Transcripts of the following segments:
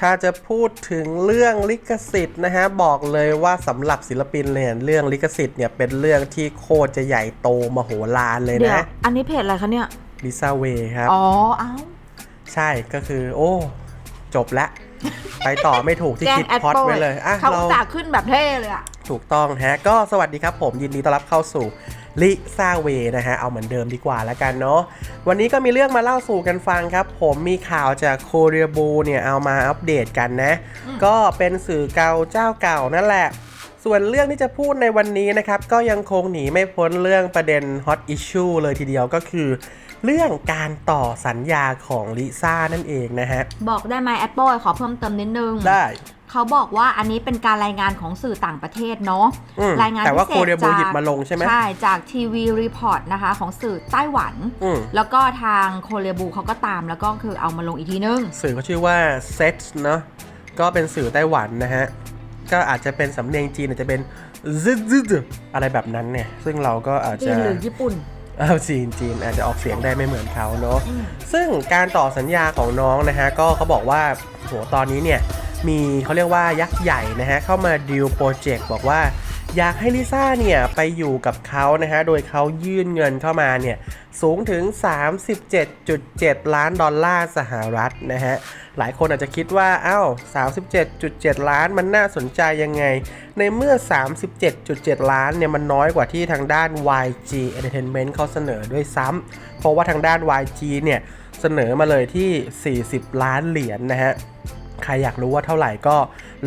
ถ้าจะพูดถึงเรื่องลิขสิทธิ์นะฮะบอกเลยว่าสำหรับศิลปินเนี่ยเรื่องลิขสิทธิ์เนี่ยเป็นเรื่องที่โคตรจะใหญ่โตมโหฬารเลยเดี๋ยวนะ อันนี้เพจอะไรคะเนี่ยลิซ่าเวครับ อ๋อเอ้าใช่ก็คือโอ้จบละ ไปต่อไม่ถูกที่แกล้คิงดแอดพอดโปไว้เลยอะเขาเราอุตส่าห์ขึ้นแบบเท่เลยอะถูกต้องฮะก็สวัสดีครับผมยินดีต้อนรับเข้าสู่ ลิซ่าเวนะฮะ เอาเหมือนเดิมดีกว่าแล้วกันเนาะ วันนี้ก็มีเรื่องมาเล่าสู่กันฟังครับ ผมมีข่าวจากโคเรียบูเนี่ยเอามาอัปเดตกันนะ ก็เป็นสื่อเก่าเจ้าเก่านั่นแหละส่วนเรื่องที่จะพูดในวันนี้นะครับ ก็ยังคงหนีไม่พ้นเรื่องประเด็นฮอตอิชชูเลยทีเดียวก็คือ เรื่องการต่อสัญญาของลิซ่านั่นเองนะฮะ บอกได้ไหมแอดโปขอเพิ่มเติมนิดนึง ได้ เขาบอกว่าอันนี้เป็นการรายงานของสื่อต่างประเทศเนาะอืมรายงานแต่ว่าพิโคเศษเรียบูจากหยิบมาลงใช่ไหมใช่จากทีวีรีพอร์ตนะคะของสื่อไต้หวัน อืมแล้วก็ทางโคเรียบูเขาก็ตามแล้วก็คือเอามาลงอีกทีนึง สื่อเขาชื่อว่า Set เนาะก็เป็นสื่อไต้หวันนะฮะ ก็อาจจะเป็นสำเนียงจีนอาจจะเป็นซึซึซึอะไรแบบนั้นเนี่ย ซึ่งเราก็อาจจีจะ นหรือญี่ปุ่น เอาจีนจีนอาจจะออกเสียงได้ไม่เหมือนเขาเนาะ อืม ซึ่งการต่อสัญญาของน้องนะฮะ ก็เขาบอกว่าโหตอนนี้เนี่ย มีเขาเรียกว่ายักษ์ใหญ่นะฮะเข้ามาดีลโปรเจกต์บอกว่าอยากให้ลิซ่าเนี่ยไปอยู่กับเขานะฮะ โดยเขายื่นเงินเข้ามาเนี่ยสูงถึง 37.7 ล้านดอลลาร์สหรัฐนะฮะ หลายคนอาจจะคิดว่าอ้าว 37.7 ล้านมันน่าสนใจยังไง ในเมื่อ 37.7 ล้านเนี่ยมันน้อยกว่าที่ทางด้าน YG Entertainment เขาเสนอด้วยซ้ำเพราะว่าทางด้าน YG เนี่ยเสนอมาเลยที่ 40 ล้านเหรียญนะฮะ รอยากรู้ว่าเท่าไหร่ก็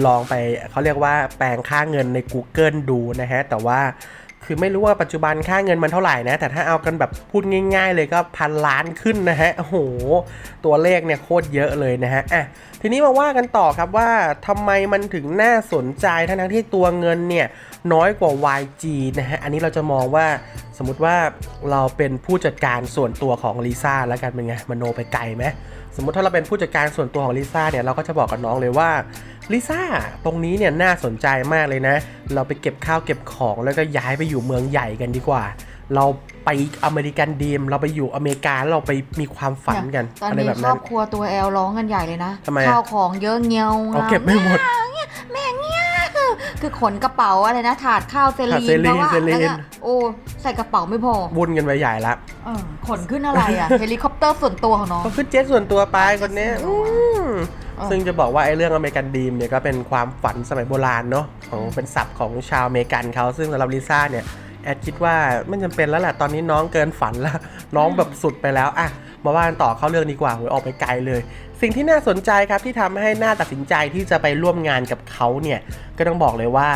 ลองไปเขาเรียกว่าแปลงค่าเงินใน Google ดูนะฮะ แต่ว่าคือไม่รู้ว่าปัจจุบันค่าเงินมันเท่าไหร่นะ แต่ถ้าเอากันแบบพูดง่าย ๆ เลยก็พันล้านขึ้นนะฮะ โอ้โห ตัวเลขเนี่ยโคตรเยอะเลยนะฮะ อะ ทีนี้มาว่ากันต่อครับว่าทำไมมันถึงน่าสนใจทั้งที่ตัวเงินเนี่ยน้อยกว่า YG นะฮะ อันนี้เราจะมองว่าสมมติว่าเราเป็นผู้จัดการส่วนตัวของลิซ่าแล้วกันเป็นไงมโนไปไกลไหม สมมติถ้าเราเป็นผู้จัดการส่วนตัวของลิซ่าเนี่ยเราก็จะบอกกับน้องเลยว่าลิซ่าตรงนี้เนี่ยน่าสนใจมากเลยนะ เราไปเก็บข้าวเก็บของแล้วก็ย้ายไปอยู่เมืองใหญ่กันดีกว่า เราไปอเมริกันดีมเราไปอยู่อเมริกาแล้วเราไปมีความฝันกันตอนอะไรนี้แบบครนั้อนบครัวตัวแอลร้องกันใหญ่เลยนะทำไมอะข้าวของเยอะเงี้ยวเอาเก็บไม่หมดแม่เงี้ย คือขนกระเป๋าอะไรนะถาดข้าวเซถาดลีเซลีนเพราะว่าเซลีน แล้วก็โอ้ใส่กระเป๋าไม่พอวุ่นกันไปใหญ่ละเออขนขึ้นอะไรอะเฮลิคอปเตอร์ส่วนตัวของน้อง ก็ขึ้นเจ็ตส่วนตัวไปคนเนี้ยเจ็ตส่วนตัวอืมเออ ซึ่งจะบอกว่าไอ้เรื่องอเมริกันดีมเนี่ยก็เป็นความฝันสมัยโบราณเนาะของเป็นศัพท์ของชาวอเมริกันเขาซึ่งสำหรับลิซ่าเนี่ยแอดคิดว่าไม่จำเป็นแล้วแหละตอนนี้น้องเกินฝันแล้ว น้องแบบสุดไปแล้วอะ มาว่ากันต่อเข้าเรื่องดีกว่าโหยออกไปไกลเลย สิ่งที่น่าสนใจครับที่ทำให้น่าตัดสินใจที่จะไปร่วมงานกับเขาเนี่ยก็ต้องบอกเลยว่า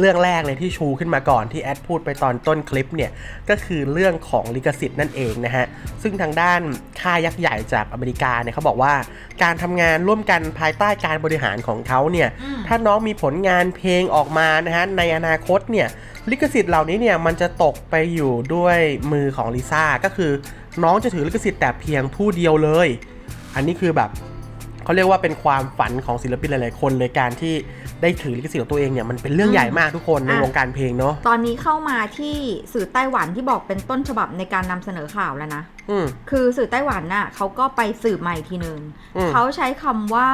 เรื่องแรกเลยที่ชูขึ้นมาก่อนที่แอดพูดไปตอนต้นคลิปเนี่ย ก็คือเรื่องของลิขสิทธิ์นั่นเองนะฮะ ซึ่งทางด้านค่ายยักษ์ใหญ่จากอเมริกาเนี่ยเขาบอกว่า การทำงานร่วมกันภายใต้การบริหารของเขาเนี่ยอืมถ้าน้องมีผลงานเพลงออกมานะฮะ ในอนาคตเนี่ยลิขสิทธิ์เหล่านี้เนี่ยมันจะตกไปอยู่ด้วยมือของลิซ่าก็คือ น้องจะถือลิขสิทธิ์แต่เพียงผู้เดียวเลย อันนี้คือแบบเขาเรียกว่าเป็นความฝันของศิลปินหลาย ๆ คนเลยการที่ได้ถือลิขสิทธิ์ของตัวเองเนี่ยมันเป็นเรื่องใหญ่มากทุกคนในอะวงการเพลงเนาะตอนนี้เข้ามาที่สื่อไต้หวันที่บอกเป็นต้นฉบับในการนำเสนอข่าวแล้วนะอืม คือสื่อไต้หวันน่ะเขาก็ไปสืบมาอีกทีนึงอืมเขาใช้คำว่า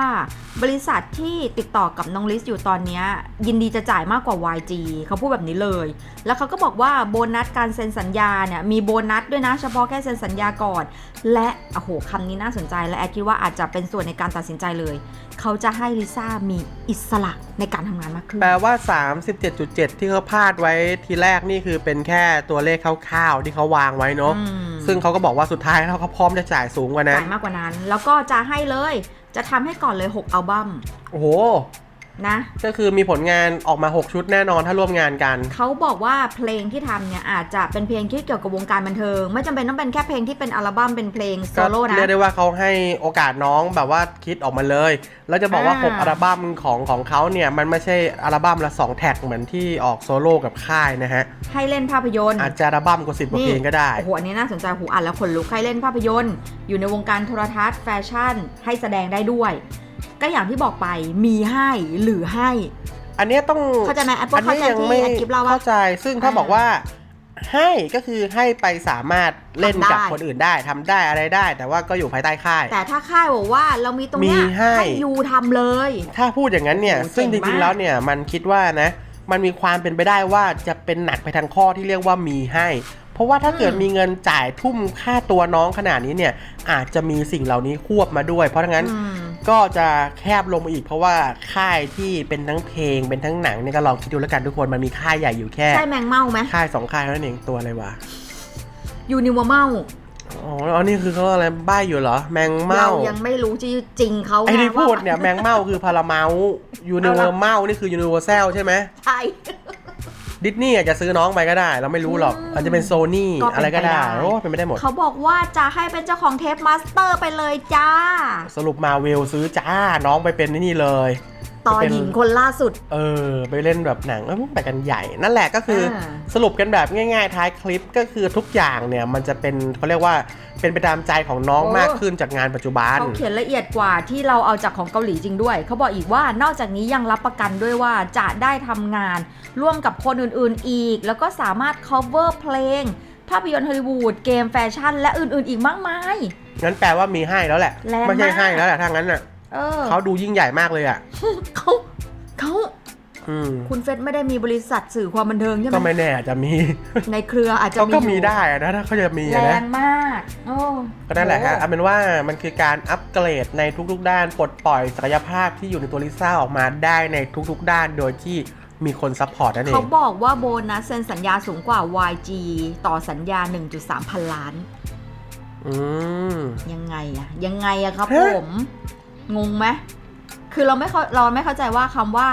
บริษัทที่ติดต่อกับน้องลิสอยู่ตอนเนี้ยยินดีจะจ่ายมากกว่า YG เขาพูดแบบนี้เลย แล้วเขาก็บอกว่าโบนัสการเซ็นสัญญาเนี่ยมีโบนัสด้วยนะเฉพาะแค่เซ็นสัญญาก่อน และโอ้โหคำนี้น่าสนใจและแอดคิดว่าอาจจะเป็นส่วนในการตัดสินใจเลย เขาจะให้ลิซ่ามีอิสระในการทำงานมากขึ้นแปลว่า 37.7 ที่เขาพาดไว้ทีแรกนี่คือเป็นแค่ตัวเลขคร่าวๆที่เขาวางไว้เนาะอืมซึ่งเขาก็บอกว่าสุดท้ายแล้วเขาพร้อมจะจ่ายสูงกว่านั้นจ่ายมากกว่านั้น แล้วก็จะให้เลยจะทำให้ก่อนเลย 6 อัลบั้มโอ้โห นะก็คือมีผลงานออกมา 6 ชุดแน่นอนถ้าร่วมงานกัน เขาบอกว่าเพลงที่ทำเนี่ยอาจจะเป็นเพลงที่เกี่ยวกับวงการบันเทิง ไม่จำเป็นต้องเป็นแค่เพลงที่เป็นอัลบั้มเป็นเพลงโซก็โล่นะเรียกได้ว่าเขาให้โอกาสน้องแบบว่าคิดออกมาเลย แล้วจะบอกว่าอ่า 6 อัลบั้มของของเขาเนี่ย มันไม่ใช่อัลบั้มละ 2 แท็กเหมือนที่ออกโซโล่กับค่ายนะฮะให้เล่นภาพยนตร์อาจจะอัลบั้มกว่า10กว่าเพลงก็ได้โอ้โหอันนี้น่าสนใจหูอ่านแล้วขนลุกให้เล่นภาพยนตร์ อยู่ในวงการโทรทัศน์แฟชั่น ให้แสดงได้ด้วย ก็อย่างที่บอกไปมีให้หรือให้ อันเนี้ยต้องเข้าใจไหม Apple อันนี้ยังเข้าใจที่ไม่แอดกิฟเล่าปะเข้าใจ ซึ่งถ้าอ่าบอกว่าให้ก็คือให้ไปสามารถเล่นกับทำได้คนอื่นได้ทำได้อะไรได้ แต่ว่าก็อยู่ภายใต้ค่าย แต่ถ้าค่ายบอกว่าเรามีตรงเนี้ยมีให้ยูทำเลย ถ้าพูดอย่างนั้นเนี่ยโอ้โหซึ่งจเจ๋งริงมากๆแล้วเนี่ยมันคิดว่านะ มันมีความเป็นไปได้ว่าจะเป็นหนักไปทางข้อที่เรียกว่ามีให้ เพราะว่าถ้าเกิดมีเงินจ่ายทุ่มค่าตัวน้องขนาดนี้เนี่ย อาจจะมีสิ่งเหล่านี้ควบมาด้วย เพราะฉะนั้นอืมก็จะแคบลงมาอีกเพราะว่าค่ายที่เป็นทั้งเพลงเป็นทั้งหนังเนี่ยก็ลองคิดดูแล้วกันทุกคนมันมีค่ายใหญ่อยู่แค่ใช่แมงเม่าไหมค่ายสองค่ายเท่านั้นเองตัวอะไรวะยูนิวเม่าอ๋ออันนี้คือเขาอะไรใบ้อยู่เหรอ แมงเม่าเรายังไม่รู้ชื่อจริงเขาไอ้ที่ไงพูดว่าเนี่ยแมงเม่าคือพาราเมายูนิเวอร์เมานี่คือยูนิเวอร์แซลใช่ไหมใช่ ดิสนีย์อาจจะซื้อน้องไปก็ได้ เราไม่รู้หรอกอืมอาจจะเป็นโซนี่ก็เป็นอะไรก็ได้ไปได้ โอ้เป็นไม่ได้หมด เขาบอกว่าจะให้เป็นเจ้าของเทปมาสเตอร์ไปเลยจ้า สรุปมาเวลซื้อจ้าน้องไปเป็นนี่เลย ต่อเป็นหญิงคนล่าสุด เออ ไปเล่นแบบหนังเออไปกันใหญ่ นั่นแหละก็คืออาสรุปกันแบบง่าย ๆ ท้ายคลิปก็คือทุกอย่างเนี่ยมันจะเป็นเขาเรียกว่าเป็นไปตามใจของน้องโอ้มากขึ้นจากงานปัจจุบันเขาเขียนละเอียดกว่าที่เราเอาจากของเกาหลีจริงด้วย เขาบอกอีกว่านอกจากนี้ยังรับประกันด้วยว่าจะได้ทำงาน ร่วมกับคนอื่นๆอีก แล้วก็สามารถ cover เพลงภาพยนตร์ฮอลลีวูดเกมแฟชั่น และอื่นๆ อีกมากมายงั้นแปลว่ามีให้แล้วแหละแรงมากไม่ใช่ให้แล้วแหละถ้างั้นน่ะ เออเขาดูยิ่งใหญ่มากเลยอะเขาเขาอืมคุณเฟสไม่ได้มีบริษัทสื่อความบันเทิงใช่ไหก็มไม่แน่อาจจะมี ในเครืออาจจะเขามีก็อยู่มีได้อะนะถ้าเขาจะมีแรอะนะงมากโอ้ก็นั่นแหละฮะโอ้เอาเป็นว่ามันคือการอัปเกรดในทุกๆ ด้านปลดปล่อยศักยภาพที่อยู่ในตัวลิซ่าออกมาได้ในทุกๆ ด้านโดยที่มีคนซัพพอร์ตนั่นเอเขางบอกว่าโบนัสเซ็นสัญญาสูงกว่า YG ต่อสัญญา 1.3 พันล้าน อืมยังไงอะยังไงอะครับฮะผม งงไหมคือเราไม่เข้าเราไม่เข้าใจว่าคำว่า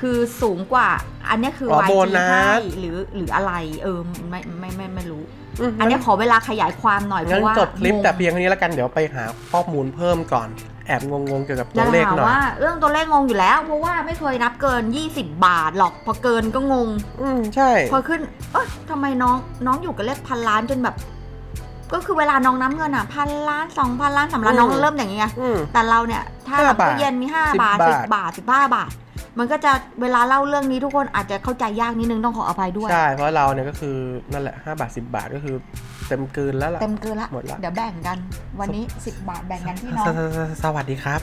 คือสูงกว่า อันเนี้ยคืออ๋อ YG โบนัสให้หรือหรืออะไร เออไม่ไม่ไม่ไม่รู้มอันเนี้ยขอเวลาขยายความหน่อยเพงั้นราะว่าจบคลิปงงแต่เพียงเท่านี้แล้วกันเดี๋ยวไปหาข้อมูลเพิ่มก่อนแอบงงๆเกี่ยวกับตัจะวเลขหาหน่อยว่าเรื่องตัวเลขงงอยู่แล้ว เพราะว่าไม่เคยนับเกิน 20 บาทหรอกพอเกินก็งง อืมใช่ พอขึ้น เอ้ยทำไมน้องน้องอยู่กับเลขพันล้านจนแบบ ก็คือเวลาน้องนับเงินอะพันล้านสองพันล้านสามล้านน้องเริ่มอย่างเงี้ยอืม แต่เราเนี่ยถ้าห้าหลังบาทตู้เย็นมี5สิบบาทบาท10บาท15บาท มันก็จะเวลาเล่าเรื่องนี้ทุกคนอาจจะเข้าใจยากนิดนึงต้องขออภัยด้วย ใช่ เพราะเราเนี่ยก็คือนั่นแหละ5บาท 10 บาทก็คือเต็มกลืนแล้วล่ะ เต็มเกินละหมดละ เดี๋ยวแบ่งกัน วันนี้ 10 บาทแบ่งกันพี่น้อง สสสสวัสดีครับ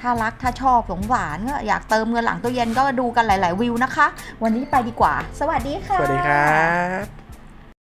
ถ้ารักถ้าชอบสงสารก็อยากเติมเงินหลังตู้เย็นก็ดูกันหลาย ๆ วิวนะคะ วันนี้ไปดีกว่า สวัสดีค่ะ สวัสดีครับ